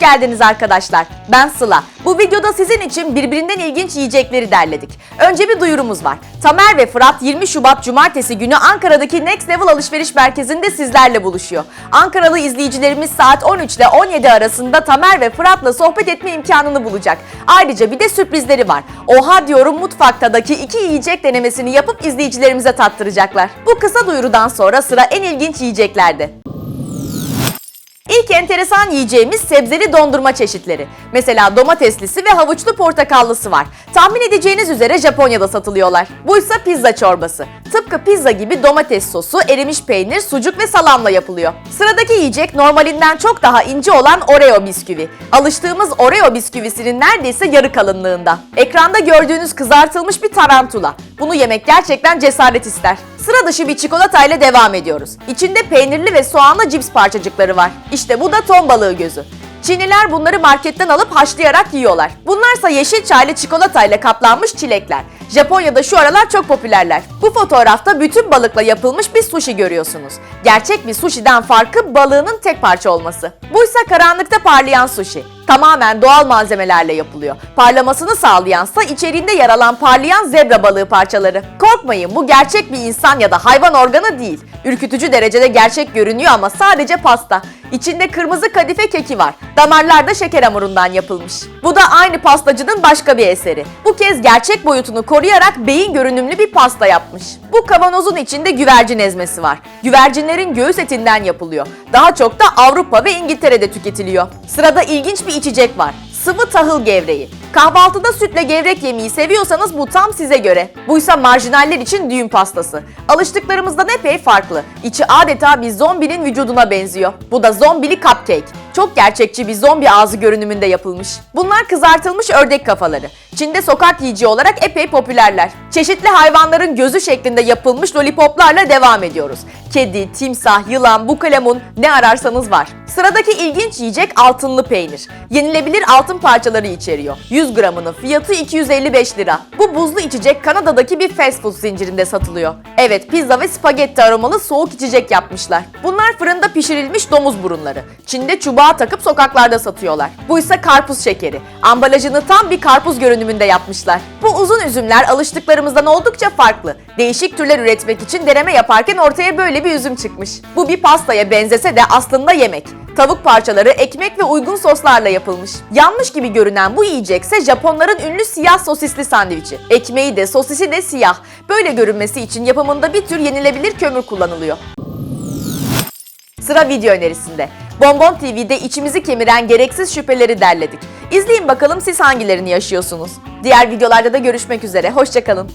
geldiniz arkadaşlar. Ben Sıla. Bu videoda sizin için birbirinden ilginç yiyecekleri derledik. Önce bir duyurumuz var. Tamer ve Fırat 20 Şubat Cumartesi günü Ankara'daki Next Level Alışveriş Merkezi'nde sizlerle buluşuyor. Ankaralı izleyicilerimiz saat 13 ile 17 arasında Tamer ve Fırat'la sohbet etme imkanını bulacak. Ayrıca bir de sürprizleri var. Oha diyorum mutfaktadaki iki yiyecek denemesini yapıp izleyicilerimize tattıracaklar. Bu kısa duyurudan sonra sıra en ilginç yiyeceklerde. İlk enteresan yiyeceğimiz sebzeli dondurma çeşitleri. Mesela domateslisi ve havuçlu portakallısı var. Tahmin edeceğiniz üzere Japonya'da satılıyorlar. Bu ise pizza çorbası. Tıpkı pizza gibi domates sosu, erimiş peynir, sucuk ve salamla yapılıyor. Sıradaki yiyecek normalinden çok daha ince olan Oreo bisküvi. Alıştığımız Oreo bisküvisinin neredeyse yarı kalınlığında. Ekranda gördüğünüz kızartılmış bir tarantula. Bunu yemek gerçekten cesaret ister. Sıra dışı bir çikolatayla devam ediyoruz. İçinde peynirli ve soğanlı cips parçacıkları var. İşte bu da ton balığı gözü. Çinliler bunları marketten alıp haşlayarak yiyorlar. Bunlarsa yeşil çaylı çikolatayla kaplanmış çilekler. Japonya'da şu aralar çok popülerler. Bu fotoğrafta bütün balıkla yapılmış bir sushi görüyorsunuz. Gerçek bir sushi'den farkı balığının tek parça olması. Buysa karanlıkta parlayan sushi. Tamamen doğal malzemelerle yapılıyor. Parlamasını sağlayansa içeriğinde yer alan parlayan zebra balığı parçaları. Korkmayın bu gerçek bir insan ya da hayvan organı değil. Ürkütücü derecede gerçek görünüyor ama sadece pasta. İçinde kırmızı kadife keki var. Damarlar da şeker hamurundan yapılmış. Bu da aynı pastacının başka bir eseri. Bu kez gerçek boyutunu koruyarak beyin görünümlü bir pasta yapmış. Bu kavanozun içinde güvercin ezmesi var. Güvercinlerin göğüs etinden yapılıyor. Daha çok da Avrupa ve İngiltere'de tüketiliyor. Sırada ilginç bir içecek var. Sıvı tahıl gevreği. Kahvaltıda sütle gevrek yemeği seviyorsanız bu tam size göre. Buysa marjinaller için düğün pastası. Alıştıklarımızdan epey farklı. İçi adeta bir zombinin vücuduna benziyor. Bu da zombili cupcake. Çok gerçekçi bir zombi ağzı görünümünde yapılmış. Bunlar kızartılmış ördek kafaları. Çin'de sokak yiyeceği olarak epey popülerler. Çeşitli hayvanların gözü şeklinde yapılmış lollipoplarla devam ediyoruz. Kedi, timsah, yılan, bukalemun ne ararsanız var. Sıradaki ilginç yiyecek altınlı peynir. Yenilebilir altın parçaları içeriyor. 100 gramının fiyatı 255 lira. Bu buzlu içecek Kanada'daki bir fast food zincirinde satılıyor. Evet pizza ve spagetti aromalı soğuk içecek yapmışlar. Bunlar fırında pişirilmiş domuz burunları. Çin'de çubuğa takıp sokaklarda satıyorlar. Bu ise karpuz şekeri. Ambalajını tam bir karpuz görünümünde yapmışlar. Bu uzun üzümler alıştıklarımızdan oldukça farklı. Değişik türler üretmek için deneme yaparken ortaya böyle bir üzüm çıkmış. Bu bir pastaya benzese de aslında yemek. Tavuk parçaları ekmek ve uygun soslarla yapılmış. Yanlış gibi görünen bu yiyecekse Japonların ünlü siyah sosisli sandviçi. Ekmeği de sosisi de siyah. Böyle görünmesi için yapımında bir tür yenilebilir kömür kullanılıyor. Sıra video önerisinde. Bonbon TV'de içimizi kemiren gereksiz şüpheleri derledik. İzleyin bakalım siz hangilerini yaşıyorsunuz. Diğer videolarda da görüşmek üzere. Hoşçakalın.